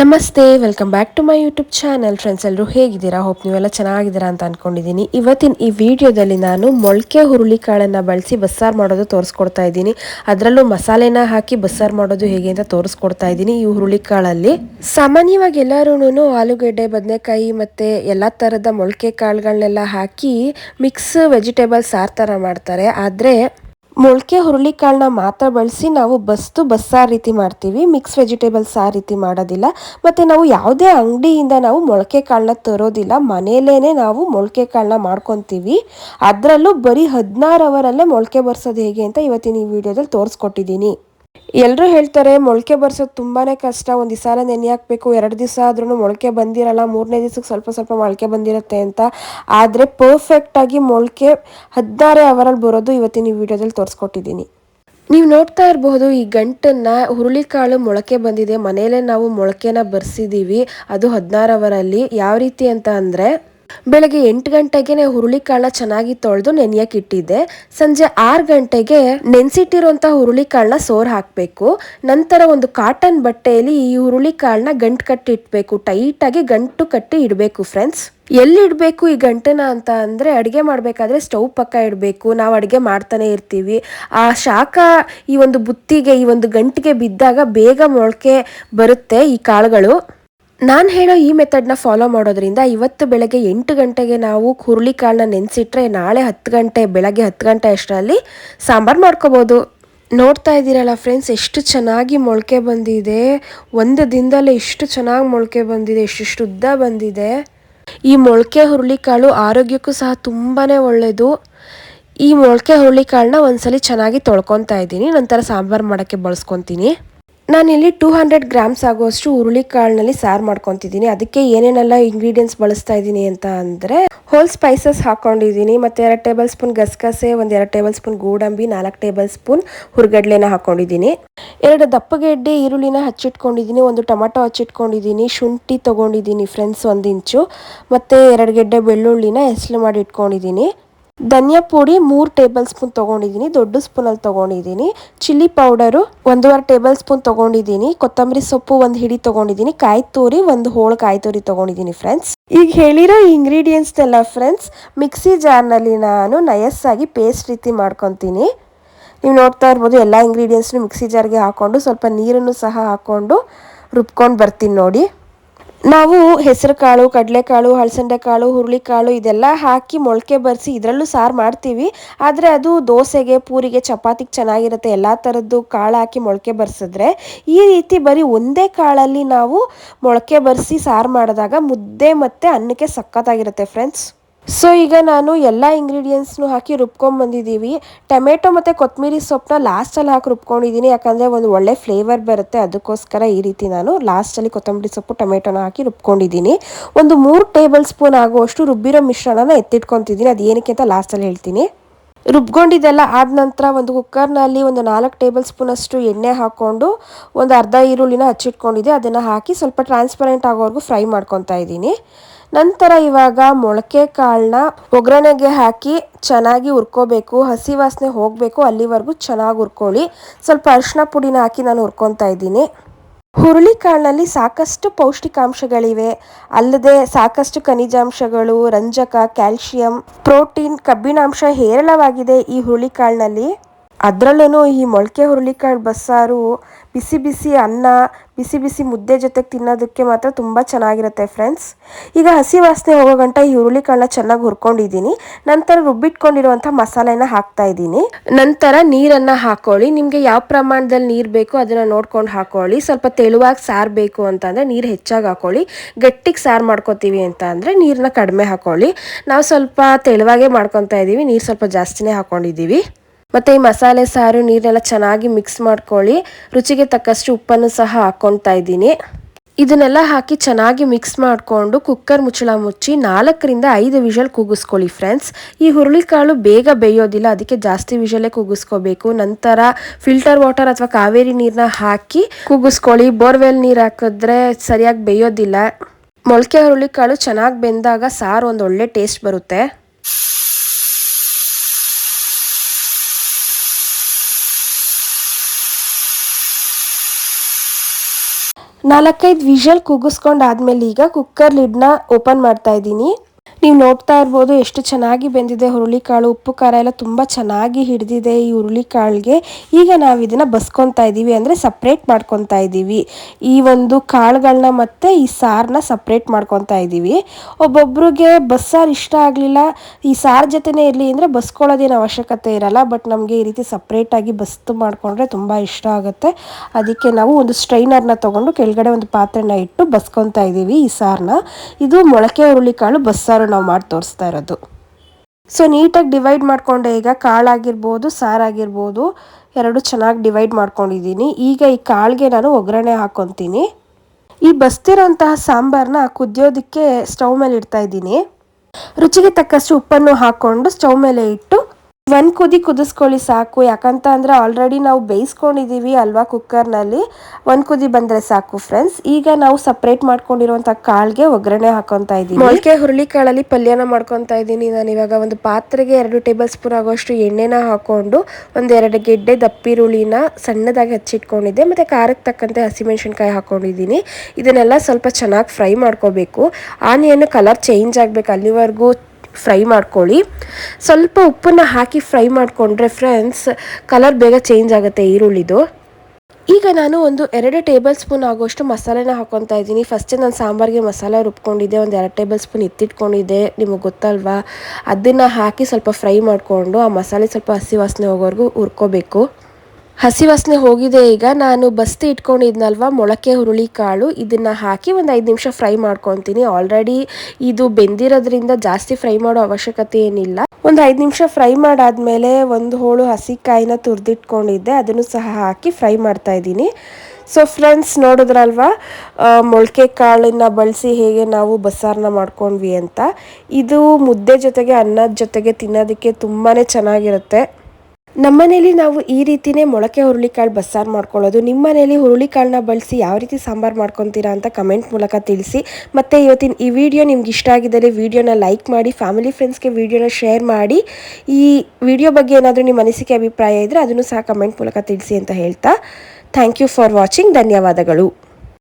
ನಮಸ್ತೆ welcome back to my YouTube channel friends ಎಲ್ಲರೂ ಹೇಗಿದ್ದೀರಾ? ಹೋಪ್ ನೀವೆಲ್ಲ ಚೆನ್ನಾಗಿದ್ದೀರಾ ಅಂತ ಅಂದ್ಕೊಂಡಿದ್ದೀನಿ ಇವತ್ತಿನ ಈ ವಿಡಿಯೋದಲ್ಲಿ ನಾನು ಮೊಳಕೆ ಹುರುಳಿ ಕಾಳನ್ನು ಬಳಸಿ ಬಸ್ಸಾರು ಮಾಡೋದು ತೋರಿಸ್ಕೊಡ್ತಾ ಇದ್ದೀನಿ. ಅದರಲ್ಲೂ ಮಸಾಲೆನ ಹಾಕಿ ಬಸ್ಸಾರು ಮಾಡೋದು ಹೇಗೆ ಅಂತ ತೋರಿಸ್ಕೊಡ್ತಾ ಇದ್ದೀನಿ. ಈ ಹುರುಳಿ ಕಾಳಲ್ಲಿ ಸಾಮಾನ್ಯವಾಗಿ ಎಲ್ಲರೂ ಆಲೂಗೆಡ್ಡೆ, ಬದನೆಕಾಯಿ ಮತ್ತು ಎಲ್ಲ ಥರದ ಮೊಳಕೆ ಕಾಳುಗಳನ್ನೆಲ್ಲ ಹಾಕಿ ಮಿಕ್ಸ್ ವೆಜಿಟೇಬಲ್ಸ್ ಸಾರು ಥರ ಮಾಡ್ತಾರೆ. ಆದರೆ ಮೊಳಕೆ ಹುರುಳಿಕಾಳನ್ನ ಮಾತ್ರ ಬಳಸಿ ನಾವು ಬಸ್ತು ಬಸ್ಸಾರು ರೀತಿ ಮಾಡ್ತೀವಿ. ಮಿಕ್ಸ್ ವೆಜಿಟೇಬಲ್ಸ್ ಆ ರೀತಿ ಮಾಡೋದಿಲ್ಲ. ಮತ್ತು ನಾವು ಯಾವುದೇ ಅಂಗಡಿಯಿಂದ ನಾವು ಮೊಳಕೆ ಕಾಳನ್ನ ತರೋದಿಲ್ಲ. ಮನೆಯಲ್ಲೇ ನಾವು ಮೊಳಕೆ ಕಾಳನ್ನ ಮಾಡ್ಕೊತೀವಿ. ಅದರಲ್ಲೂ ಬರೀ ಹದಿನಾರು ಅವರಲ್ಲೇ ಮೊಳಕೆ ಬರ್ಸೋದು ಹೇಗೆ ಅಂತ ಇವತ್ತಿನ ಈ ವಿಡಿಯೋದಲ್ಲಿ ತೋರಿಸ್ಕೊಟ್ಟಿದ್ದೀನಿ. ಎಲ್ಲರೂ ಹೇಳ್ತಾರೆ, ಮೊಳಕೆ ಬರ್ಸೋದು ತುಂಬಾ ಕಷ್ಟ. ಒಂದು ದಿವಸ ನೆನೆ ಹಾಕಬೇಕು, ಎರಡು ದಿವಸ ಆದ್ರೂ ಮೊಳಕೆ ಬಂದಿರಲ್ಲ, ಮೂರನೇ ದಿವಸಕ್ಕೆ ಸ್ವಲ್ಪ ಸ್ವಲ್ಪ ಮೊಳಕೆ ಬಂದಿರುತ್ತೆ ಅಂತ. ಆದರೆ ಪರ್ಫೆಕ್ಟಾಗಿ ಮೊಳಕೆ ಹದಿನಾರು ಅವರಲ್ಲಿ ಬರೋದು ಇವತ್ತಿನ ಈ ವಿಡಿಯೋದಲ್ಲಿ ತೋರಿಸ್ಕೊಟ್ಟಿದ್ದೀನಿ. ನೀವು ನೋಡ್ತಾ ಇರಬಹುದು, ಈ ಗಂಟನ್ನು ಹುರುಳಿಕಾಳು ಮೊಳಕೆ ಬಂದಿದೆ. ಮನೆಯಲ್ಲೇ ನಾವು ಮೊಳಕೆನ ಬರ್ಸಿದ್ದೀವಿ ಅದು ಹದಿನಾರು ಅವರಲ್ಲಿ ಯಾವ ರೀತಿ ಅಂತ ಅಂದರೆ ಬೆಳಗ್ಗೆ ಎಂಟು ಗಂಟೆಗೆ ಹುರುಳಿಕಾಳನ್ನ ಚೆನ್ನಾಗಿ ತೊಳೆದು ನೆನೆಯಕ್ಕೆ ಇಟ್ಟಿದ್ದೆ. ಸಂಜೆ ಆರು ಗಂಟೆಗೆ ನೆನೆಸಿಟ್ಟಿರುವಂಥ ಹುರುಳಿಕಾಳನ್ನ ಸೋರ್ ಹಾಕಬೇಕು. ನಂತರ ಒಂದು ಕಾಟನ್ ಬಟ್ಟೆಯಲ್ಲಿ ಈ ಹುರುಳಿಕಾಳನ್ನ ಗಂಟು ಕಟ್ಟಿ ಇಟ್ಬೇಕು. ಟೈಟಾಗಿ ಗಂಟು ಕಟ್ಟಿ ಇಡಬೇಕು ಫ್ರೆಂಡ್ಸ್. ಎಲ್ಲಿಡಬೇಕು ಈ ಗಂಟನ ಅಂತ ಅಂದರೆ ಅಡುಗೆ ಮಾಡಬೇಕಾದ್ರೆ ಸ್ಟವ್ ಪಕ್ಕ ಇಡಬೇಕು. ನಾವು ಅಡುಗೆ ಮಾಡ್ತಾನೆ ಇರ್ತೀವಿ. ಆ ಶಾಖ ಈ ಒಂದು ಬುತ್ತಿಗೆ, ಈ ಒಂದು ಗಂಟಿಗೆ ಬಿದ್ದಾಗ ಬೇಗ ಮೊಳಕೆ ಬರುತ್ತೆ ಈ ಕಾಳುಗಳು. ನಾನು ಹೇಳೋ ಈ ಮೆಥಡ್ನ ಫಾಲೋ ಮಾಡೋದ್ರಿಂದ ಇವತ್ತು ಬೆಳಗ್ಗೆ ಎಂಟು ಗಂಟೆಗೆ ನಾವು ಹುರುಳಿಕಾಳನ್ನ ನೆನೆಸಿಟ್ರೆ ನಾಳೆ ಹತ್ತು ಗಂಟೆ, ಬೆಳಗ್ಗೆ ಹತ್ತು ಗಂಟೆ ಅಷ್ಟರಲ್ಲಿ ಸಾಂಬಾರು ಮಾಡ್ಕೋಬೋದು. ನೋಡ್ತಾ ಇದ್ದೀರಲ್ಲ ಫ್ರೆಂಡ್ಸ್ ಎಷ್ಟು ಚೆನ್ನಾಗಿ ಮೊಳಕೆ ಬಂದಿದೆ. ಒಂದು ದಿನದಲ್ಲೇ ಎಷ್ಟು ಚೆನ್ನಾಗಿ ಮೊಳಕೆ ಬಂದಿದೆ ಎಷ್ಟು ಉದ್ದ ಬಂದಿದೆ. ಈ ಮೊಳಕೆ ಹುರುಳಿಕಾಳು ಆರೋಗ್ಯಕ್ಕೂ ಸಹ ತುಂಬಾ ಒಳ್ಳೆಯದು ಈ ಮೊಳಕೆ ಹುರುಳಿಕಾಳನ್ನ ಒಂದ್ಸಲಿ ಚೆನ್ನಾಗಿ ತೊಳ್ಕೊತಾ ಇದ್ದೀನಿ, ನಂತರ ಸಾಂಬಾರು ಮಾಡೋಕ್ಕೆ ಬಳಸ್ಕೊತೀನಿ. ನಾನಿಲ್ಲಿ ಟೂ ಹಂಡ್ರೆಡ್ ಗ್ರಾಮ್ಸ್ ಆಗುವಷ್ಟು ಹುರುಳಿ ಕಾಳಿನಲ್ಲಿ ಸಾರು ಮಾಡ್ಕೊತಿದ್ದೀನಿ. ಅದಕ್ಕೆ ಏನೇನೆಲ್ಲ ಇಂಗ್ರೀಡಿಯೆಂಟ್ಸ್ ಬಳಸ್ತಾ ಇದ್ದೀನಿ ಅಂತ ಅಂದರೆ ಹೋಲ್ ಸ್ಪೈಸಸ್ ಹಾಕೊಂಡಿದ್ದೀನಿ. ಮತ್ತು ಎರಡು ಟೇಬಲ್ ಸ್ಪೂನ್ ಗಸಗಸೆ, ಒಂದು ಎರಡು ಟೇಬಲ್ ಸ್ಪೂನ್ ಗೋಡಂಬಿ, ನಾಲ್ಕು ಟೇಬಲ್ ಸ್ಪೂನ್ ಹುರ್ಗಡ್ಲೆನ ಹಾಕೊಂಡಿದ್ದೀನಿ. ಎರಡು ದಪ್ಪಗೆಡ್ಡೆ ಈರುಳ್ಳಿನ ಹಚ್ಚಿಟ್ಕೊಂಡಿದ್ದೀನಿ. ಒಂದು ಟೊಮ್ಯಾಟೊ ಹಚ್ಚಿಟ್ಕೊಂಡಿದ್ದೀನಿ. ಶುಂಠಿ ತೊಗೊಂಡಿದ್ದೀನಿ ಫ್ರೆಂಡ್ಸ್ ಒಂದು ಇಂಚು. ಮತ್ತು ಎರಡು ಗೆಡ್ಡೆ ಬೆಳ್ಳುಳ್ಳಿನ ಹೆಸಲು ಮಾಡಿ ಇಟ್ಕೊಂಡಿದ್ದೀನಿ. ಧನಿಯಾ ಪುಡಿ ಮೂರು ಟೇಬಲ್ ಸ್ಪೂನ್ ತೊಗೊಂಡಿದ್ದೀನಿ, ದೊಡ್ಡ ಸ್ಪೂನಲ್ಲಿ ತೊಗೊಂಡಿದ್ದೀನಿ. ಚಿಲ್ಲಿ ಪೌಡರು ಒಂದೂವರೆ ಟೇಬಲ್ ಸ್ಪೂನ್ ತೊಗೊಂಡಿದ್ದೀನಿ. ಕೊತ್ತಂಬರಿ ಸೊಪ್ಪು ಒಂದು ಹಿಡಿ ತೊಗೊಂಡಿದ್ದೀನಿ. ಕಾಯಿ ತೂರಿ ಒಂದು ಹೋಳು ಕಾಯಿ ತೂರಿ ತೊಗೊಂಡಿದ್ದೀನಿ ಫ್ರೆಂಡ್ಸ್ ಈಗ ಹೇಳಿರೋ ಇಂಗ್ರೀಡಿಯೆಂಟ್ಸ್ನೆಲ್ಲ ಫ್ರೆಂಡ್ಸ್ ಮಿಕ್ಸಿ ಜಾರ್ನಲ್ಲಿ ನಾನು ನಯಸ್ಸಾಗಿ ಪೇಸ್ಟ್ ರೀತಿ ಮಾಡ್ಕೊತೀನಿ. ನೀವು ನೋಡ್ತಾ ಇರ್ಬೋದು ಎಲ್ಲ ಇಂಗ್ರೀಡಿಯೆಂಟ್ಸ್ನು ಮಿಕ್ಸಿ ಜಾರ್ಗೆ ಹಾಕ್ಕೊಂಡು ಸ್ವಲ್ಪ ನೀರನ್ನು ಸಹ ಹಾಕ್ಕೊಂಡು ರುಬ್ಕೊಂಡು ಬರ್ತೀನಿ ನೋಡಿ. ನಾವು ಹೆಸರು ಕಾಳು ಕಡಲೆಕಾಳು ಹಳಸಂಡೆ ಕಾಳು ಹುರುಳಿಕಾಳು ಇದೆಲ್ಲ ಹಾಕಿ ಮೊಳಕೆ ಬರೆಸಿ ಇದರಲ್ಲೂ ಸಾರು ಮಾಡ್ತೀವಿ. ಆದರೆ ಅದು ದೋಸೆಗೆ, ಪೂರಿಗೆ, ಚಪಾತಿಗೆ ಚೆನ್ನಾಗಿರುತ್ತೆ. ಎಲ್ಲ ಥರದ್ದು ಕಾಳು ಹಾಕಿ ಮೊಳಕೆ ಬರೆಸಿದ್ರೆ ಈ ರೀತಿ ಬರೀ ಒಂದೇ ಕಾಳಲ್ಲಿ ನಾವು ಮೊಳಕೆ ಬರೆಸಿ ಸಾರು ಮಾಡಿದಾಗ ಮುದ್ದೆ ಮತ್ತು ಅನ್ನಕ್ಕೆ ಸಖತ್ತಾಗಿರುತ್ತೆ ಫ್ರೆಂಡ್ಸ್ ಸೊ ಈಗ ನಾನು ಎಲ್ಲ ಇಂಗ್ರೀಡಿಯೆಂಟ್ಸ್ನು ಹಾಕಿ ರುಬ್ಕೊಂಡ್ಬಂದಿದ್ದೀವಿ ಟೊಮೆಟೊ ಮತ್ತು ಕೊತ್ತಂಬರಿ ಸೊಪ್ಪನ್ನ ಲಾಸ್ಟಲ್ಲಿ ಹಾಕಿ ರುಬ್ಕೊಂಡಿದ್ದೀನಿ. ಯಾಕಂದರೆ ಒಂದು ಒಳ್ಳೆ ಫ್ಲೇವರ್ ಬರುತ್ತೆ. ಅದಕ್ಕೋಸ್ಕರ ಈ ರೀತಿ ನಾನು ಲಾಸ್ಟಲ್ಲಿ ಕೊತ್ತಂಬರಿ ಸೊಪ್ಪು, ಟೊಮೆಟೊನ ಹಾಕಿ ರುಬ್ಕೊಂಡಿದ್ದೀನಿ. ಒಂದು ಮೂರು ಟೇಬಲ್ ಸ್ಪೂನ್ ಆಗುವಷ್ಟು ರುಬ್ಬಿರೋ ಮಿಶ್ರಣನ ಎತ್ತಿಟ್ಕೊತಿದ್ದೀನಿ. ಅದು ಏನಕ್ಕೆ ಅಂತ ಲಾಸ್ಟಲ್ಲಿ ಹೇಳ್ತೀನಿ. ರುಬ್ಕೊಂಡಿದ್ದೆಲ್ಲ ಆದ ನಂತರ ಒಂದು ಕುಕ್ಕರ್ನಲ್ಲಿ ಒಂದು ನಾಲ್ಕು ಟೇಬಲ್ ಸ್ಪೂನಷ್ಟು ಎಣ್ಣೆ ಹಾಕ್ಕೊಂಡು ಒಂದು ಅರ್ಧ ಈರುಳ್ಳಿನ ಹಚ್ಚಿಟ್ಕೊಂಡಿದ್ದೆ. ಅದನ್ನು ಹಾಕಿ ಸ್ವಲ್ಪ ಟ್ರಾನ್ಸ್ಪರೆಂಟ್ ಆಗೋವರೆಗೂ ಫ್ರೈ ಮಾಡ್ಕೊತಾ ಇದ್ದೀನಿ. ನಂತರ ಇವಾಗ ಮೊಳಕೆ ಕಾಳನ್ನ ಒಗ್ಗರಣೆಗೆ ಹಾಕಿ ಚೆನ್ನಾಗಿ ಹುರ್ಕೋಬೇಕು. ಹಸಿ ವಾಸನೆ ಹೋಗಬೇಕು. ಅಲ್ಲಿವರೆಗೂ ಚೆನ್ನಾಗಿ ಹುರ್ಕೊಳ್ಳಿ. ಸ್ವಲ್ಪ ಅರಿಶಿನ ಪುಡಿನ ಹಾಕಿ ನಾನು ಹುರ್ಕೊತಾ ಇದ್ದೀನಿ. ಹುರುಳಿಕಾಳಿನಲ್ಲಿ ಸಾಕಷ್ಟು ಪೌಷ್ಟಿಕಾಂಶಗಳಿವೆ. ಅಲ್ಲದೆ ಸಾಕಷ್ಟು ಖನಿಜಾಂಶಗಳು, ರಂಜಕ, ಕ್ಯಾಲ್ಶಿಯಂ, ಪ್ರೋಟೀನ್, ಕಬ್ಬಿಣಾಂಶ ಹೇರಳವಾಗಿದೆ ಈ ಹುರುಳಿಕಾಳಿನಲ್ಲಿ ಅದರಲ್ಲೂ ಈ ಮೊಳಕೆ ಹುರುಳಿಕಾಳು ಬಸ್ಸಾರು ಬಿಸಿ ಬಿಸಿ ಅನ್ನ, ಬಿಸಿ ಬಿಸಿ ಮುದ್ದೆ ಜೊತೆಗೆ ತಿನ್ನೋದಕ್ಕೆ ಮಾತ್ರ ತುಂಬ ಚೆನ್ನಾಗಿರುತ್ತೆ ಫ್ರೆಂಡ್ಸ್. ಈಗ ಹಸಿ ವಾಸನೆ ಹೋಗೋ ಗಂಟ ಈ ಹುರುಳಿಕಾಳನ್ನ ಚೆನ್ನಾಗಿ ಹುರ್ಕೊಂಡಿದ್ದೀನಿ. ನಂತರ ರುಬ್ಬಿಟ್ಕೊಂಡಿರುವಂಥ ಮಸಾಲೆನ ಹಾಕ್ತಾ ಇದ್ದೀನಿ. ನಂತರ ನೀರನ್ನು ಹಾಕೊಳ್ಳಿ. ನಿಮಗೆ ಯಾವ ಪ್ರಮಾಣದಲ್ಲಿ ನೀರು ಬೇಕು ಅದನ್ನು ನೋಡ್ಕೊಂಡು ಹಾಕೊಳ್ಳಿ. ಸ್ವಲ್ಪ ತೆಳುವಾಗಿ ಸಾರು ಬೇಕು ಅಂತಂದರೆ ನೀರು ಹೆಚ್ಚಾಗಿ ಹಾಕೊಳ್ಳಿ. ಗಟ್ಟಿಗೆ ಸಾರು ಮಾಡ್ಕೋತೀವಿ ಅಂತ ಅಂದರೆ ನೀರನ್ನ ಕಡಿಮೆ ಹಾಕೊಳ್ಳಿ. ನಾವು ಸ್ವಲ್ಪ ತೆಳುವಾಗೇ ಮಾಡ್ಕೊತಾ ಇದ್ದೀವಿ ನೀರು ಸ್ವಲ್ಪ ಜಾಸ್ತಿನೇ ಹಾಕ್ಕೊಂಡಿದ್ದೀವಿ ಮತ್ತು ಈ ಮಸಾಲೆ, ಸಾರು ನೀರೆಲ್ಲ ಚೆನ್ನಾಗಿ ಮಿಕ್ಸ್ ಮಾಡ್ಕೊಳ್ಳಿ. ರುಚಿಗೆ ತಕ್ಕಷ್ಟು ಉಪ್ಪನ್ನು ಸಹ ಹಾಕೊಳ್ತಾ ಇದ್ದೀನಿ. ಇದನ್ನೆಲ್ಲ ಹಾಕಿ ಚೆನ್ನಾಗಿ ಮಿಕ್ಸ್ ಮಾಡಿಕೊಂಡು ಕುಕ್ಕರ್ ಮುಚ್ಚಳ ಮುಚ್ಚಿ ನಾಲ್ಕರಿಂದ ಐದು ವಿಷಲ್ ಕೂಗಿಸ್ಕೊಳ್ಳಿ ಫ್ರೆಂಡ್ಸ್ ಈ ಹುರುಳಿಕಾಳು ಬೇಗ ಬೇಯೋದಿಲ್ಲ, ಅದಕ್ಕೆ ಜಾಸ್ತಿ ವಿಷಲೇ ಕೂಗಿಸ್ಕೋಬೇಕು. ನಂತರ ಫಿಲ್ಟರ್ ವಾಟರ್ ಅಥವಾ ಕಾವೇರಿ ನೀರನ್ನ ಹಾಕಿ ಕೂಗಿಸ್ಕೊಳ್ಳಿ. ಬೋರ್ವೆಲ್ ನೀರು ಹಾಕಿದ್ರೆ ಸರಿಯಾಗಿ ಬೇಯೋದಿಲ್ಲ. ಮೊಳಕೆ ಹುರುಳಿಕಾಳು ಚೆನ್ನಾಗಿ ಬೆಂದಾಗ ಸಾರು ಒಂದು ಒಳ್ಳೆ ಟೇಸ್ಟ್ ಬರುತ್ತೆ. ನಾಲ್ಕೈದು ವಿಷಲ್ ಕೂಗಿಸ್ಕೊಂಡಾದ್ಮೇಲೆ ಈಗ ಕುಕ್ಕರ್ ಲಿಡ್ನ ಓಪನ್ ಮಾಡ್ತಾ ಇದ್ದೀನಿ. ನೀವು ನೋಡ್ತಾ ಇರ್ಬೋದು ಎಷ್ಟು ಚೆನ್ನಾಗಿ ಬೆಂದಿದೆ ಹುರುಳಿಕಾಳು ಉಪ್ಪು, ಖಾರ ಎಲ್ಲ ತುಂಬ ಚೆನ್ನಾಗಿ ಹಿಡಿದಿದೆ ಈ ಹುರುಳಿಕಾಳಿಗೆ ಈಗ ನಾವು ಇದನ್ನು ಬಸ್ಕೊತಾ ಇದ್ದೀವಿ ಅಂದರೆ ಸಪ್ರೇಟ್ ಮಾಡ್ಕೊತಾ ಇದ್ದೀವಿ ಈ ಒಂದು ಕಾಳುಗಳನ್ನ ಮತ್ತು ಈ ಸಾರನ್ನ ಸಪ್ರೇಟ್ ಮಾಡ್ಕೊತಾ ಇದ್ದೀವಿ ಒಬ್ಬೊಬ್ರಿಗೆ ಬಸ್ಸಾರು ಇಷ್ಟ ಆಗಲಿಲ್ಲ. ಈ ಸಾರು ಜೊತೆನೇ ಇರಲಿ ಅಂದರೆ ಬಸ್ಕೊಳ್ಳೋದೇನು ಅವಶ್ಯಕತೆ ಇರಲ್ಲ. ಬಟ್ ನಮಗೆ ಈ ರೀತಿ ಸಪ್ರೇಟಾಗಿ ಬಸ್ತು ಮಾಡಿಕೊಂಡ್ರೆ ತುಂಬ ಇಷ್ಟ ಆಗುತ್ತೆ. ಅದಕ್ಕೆ ನಾವು ಒಂದು ಸ್ಟ್ರೈನರ್ನ ತೊಗೊಂಡು ಕೆಳಗಡೆ ಒಂದು ಪಾತ್ರೆನ ಇಟ್ಟು ಬಸ್ಕೊತಾ ಇದ್ದೀವಿ ಈ ಸಾರನ್ನ ಇದು ಮೊಳಕೆ ಹುರುಳಿಕಾಳು ಬಸ್ಸಾರು ನಾವು ಮಾಡಿ ತೋರಿಸ್ತಾ ಇರೋದು. ಸೊ ನೀಟಾಗಿ ಡಿವೈಡ್ ಮಾಡಿಕೊಂಡೆ, ಈಗ ಕಾಳಾಗಿರ್ಬೋದು ಸಾರಾಗಿರ್ಬೋದು ಎರಡು ಚೆನ್ನಾಗಿ ಡಿವೈಡ್ ಮಾಡ್ಕೊಂಡಿದ್ದೀನಿ. ಈಗ ಈ ಕಾಳಿಗೆ ನಾನು ಒಗ್ಗರಣೆ ಹಾಕ್ಕೊತೀನಿ ಈ ಬಸ್ತಿರೋಂತಹ ಸಾಂಬಾರನ್ನ ಕುದಿಯೋದಕ್ಕೆ ಸ್ಟವ್ ಮೇಲೆ ಇಡ್ತಾ ಇದ್ದೀನಿ. ರುಚಿಗೆ ತಕ್ಕಷ್ಟು ಉಪ್ಪನ್ನು ಹಾಕ್ಕೊಂಡು ಸ್ಟವ್ ಮೇಲೆ ಇಟ್ಟು ಒಂದು ಕುದಿ ಕುದಿಸ್ಕೊಳ್ಳಿ ಸಾಕು. ಯಾಕಂತ ಅಂದರೆ ಆಲ್ರೆಡಿ ನಾವು ಬೇಯಿಸ್ಕೊಂಡಿದೀವಿ ಅಲ್ವಾ ಕುಕ್ಕರ್ನಲ್ಲಿ ಒಂದ್ ಕುದಿ ಬಂದರೆ ಸಾಕು ಫ್ರೆಂಡ್ಸ್ ಈಗ ನಾವು ಸಪ್ರೇಟ್ ಮಾಡ್ಕೊಂಡಿರುವಂಥ ಕಾಳಿಗೆ ಒಗ್ಗರಣೆ ಹಾಕೊಂತ ಇದ್ದೀನಿ. ಮೊಳಕೆ ಹುರುಳಿ ಕಾಳಲ್ಲಿ ಪಲ್ಯನ ಮಾಡ್ಕೊತಾ ಇದ್ದೀನಿ ನಾನು. ಇವಾಗ ಒಂದು ಪಾತ್ರೆಗೆ ಎರಡು ಟೇಬಲ್ ಸ್ಪೂನ್ ಆಗೋಷ್ಟು ಎಣ್ಣೆನ ಹಾಕೊಂಡು ಒಂದೆರಡು ಗೆಡ್ಡೆ ದಪ್ಪಿರುಳಿನ ಸಣ್ಣದಾಗಿ ಹಚ್ಚಿಟ್ಕೊಂಡಿದ್ದೆ. ಮತ್ತೆ ಖಾರಕ್ಕೆ ತಕ್ಕಂತೆ ಹಸಿಮೆಣಸಿನ್ಕಾಯಿ ಹಾಕೊಂಡಿದ್ದೀನಿ. ಇದನ್ನೆಲ್ಲ ಸ್ವಲ್ಪ ಚೆನ್ನಾಗಿ ಫ್ರೈ ಮಾಡ್ಕೋಬೇಕು. ಆನಿಯನ್ನು ಕಲರ್ ಚೇಂಜ್ ಆಗಬೇಕು. ಅಲ್ಲಿವರೆಗೂ ಫ್ರೈ ಮಾಡ್ಕೊಳ್ಳಿ. ಸ್ವಲ್ಪ ಉಪ್ಪನ್ನು ಹಾಕಿ ಫ್ರೈ ಮಾಡಿಕೊಂಡ್ರೆ ಫ್ರೆಂಡ್ಸ್ ಕಲರ್ ಬೇಗ ಚೇಂಜ್ ಆಗುತ್ತೆ ಈರುಳ್ಳಿದು. ಈಗ ನಾನು ಒಂದು ಎರಡು ಟೇಬಲ್ ಸ್ಪೂನ್ ಆಗೋಷ್ಟು ಮಸಾಲೆನ ಹಾಕೊತಾ ಇದ್ದೀನಿ. ಫಸ್ಟೇ ನಾನು ಸಾಂಬಾರಿಗೆ ಮಸಾಲೆ ರುಬ್ಕೊಂಡಿದ್ದೆ. ಒಂದು ಎರಡು ಟೇಬಲ್ ಸ್ಪೂನ್ ಎತ್ತಿಟ್ಕೊಂಡಿದ್ದೆ. ನಿಮಗೆ ಗೊತ್ತಲ್ವಾ? ಅದನ್ನು ಹಾಕಿ ಸ್ವಲ್ಪ ಫ್ರೈ ಮಾಡಿಕೊಂಡು ಆ ಮಸಾಲೆ ಸ್ವಲ್ಪ ಹಸಿ ವಾಸನೆ ಹೋಗೋವರೆಗೂ ಹುರ್ಕೋಬೇಕು. ಹಸಿ ವಾಸನೆ ಹೋಗಿದೆ ಈಗ. ನಾನು ಬಸ್ತಿ ಇಟ್ಕೊಂಡಿದ್ನಲ್ವ, ಮೊಳಕೆ ಹುರುಳಿ ಕಾಳು. ಇದನ್ನು ಹಾಕಿ ಒಂದು ಐದು ನಿಮಿಷ ಫ್ರೈ ಮಾಡ್ಕೊತೀನಿ. ಆಲ್ರೆಡಿ ಇದು ಬೆಂದಿರೋದ್ರಿಂದ ಜಾಸ್ತಿ ಫ್ರೈ ಮಾಡೋ ಅವಶ್ಯಕತೆ ಏನಿಲ್ಲ. ಒಂದು ಐದು ನಿಮಿಷ ಫ್ರೈ ಮಾಡಾದ್ಮೇಲೆ ಒಂದು ಹೋಳು ಹಸಿಕಾಯಿನ ತುರಿದಿಟ್ಕೊಂಡಿದ್ದೆ. ಅದನ್ನು ಸಹ ಹಾಕಿ ಫ್ರೈ ಮಾಡ್ತಾ ಇದ್ದೀನಿ. ಸೊ ಫ್ರೆಂಡ್ಸ್ ನೋಡಿದ್ರಲ್ವಾ? ಮೊಳಕೆ ಕಾಳನ್ನ ಬಳಸಿ ಹೇಗೆ ನಾವು ಬಸ್ಸಾರನ್ನ ಮಾಡ್ಕೊಂಡ್ವಿ ಅಂತ. ಇದು ಮುದ್ದೆ ಜೊತೆಗೆ ಅನ್ನದ ಜೊತೆಗೆ ತಿನ್ನೋದಕ್ಕೆ ತುಂಬಾ ಚೆನ್ನಾಗಿರುತ್ತೆ. ನಮ್ಮನೇಲಿ ನಾವು ಈ ರೀತಿನೇ ಮೊಳಕೆ ಹುರುಳಿಕಾಳು ಬಸ್ಸಾರು ಮಾಡ್ಕೊಳ್ಳೋದು. ನಿಮ್ಮ ಮನೇಲಿ ಹುರುಳಿಕಾಳನ್ನ ಬಳಸಿ ಯಾವ ರೀತಿ ಸಾಂಬಾರು ಮಾಡ್ಕೊತೀರಾ ಅಂತ ಕಮೆಂಟ್ ಮೂಲಕ ತಿಳಿಸಿ. ಮತ್ತು ಇವತ್ತಿನ ಈ ವಿಡಿಯೋ ನಿಮ್ಗೆ ಇಷ್ಟ ಆಗಿದ್ದರೆ ವಿಡಿಯೋನ ಲೈಕ್ ಮಾಡಿ, ಫ್ಯಾಮಿಲಿ ಫ್ರೆಂಡ್ಸ್ಗೆ ವಿಡಿಯೋನ ಶೇರ್ ಮಾಡಿ. ಈ ವಿಡಿಯೋ ಬಗ್ಗೆ ಏನಾದರೂ ನಿಮ್ಮ ಅನಿಸಿಕೆ, ಅಭಿಪ್ರಾಯ ಇದ್ದರೆ ಅದನ್ನು ಸಹ ಕಮೆಂಟ್ ಮೂಲಕ ತಿಳಿಸಿ ಅಂತ ಹೇಳ್ತಾ. Thank you for watching. ಧನ್ಯವಾದಗಳು.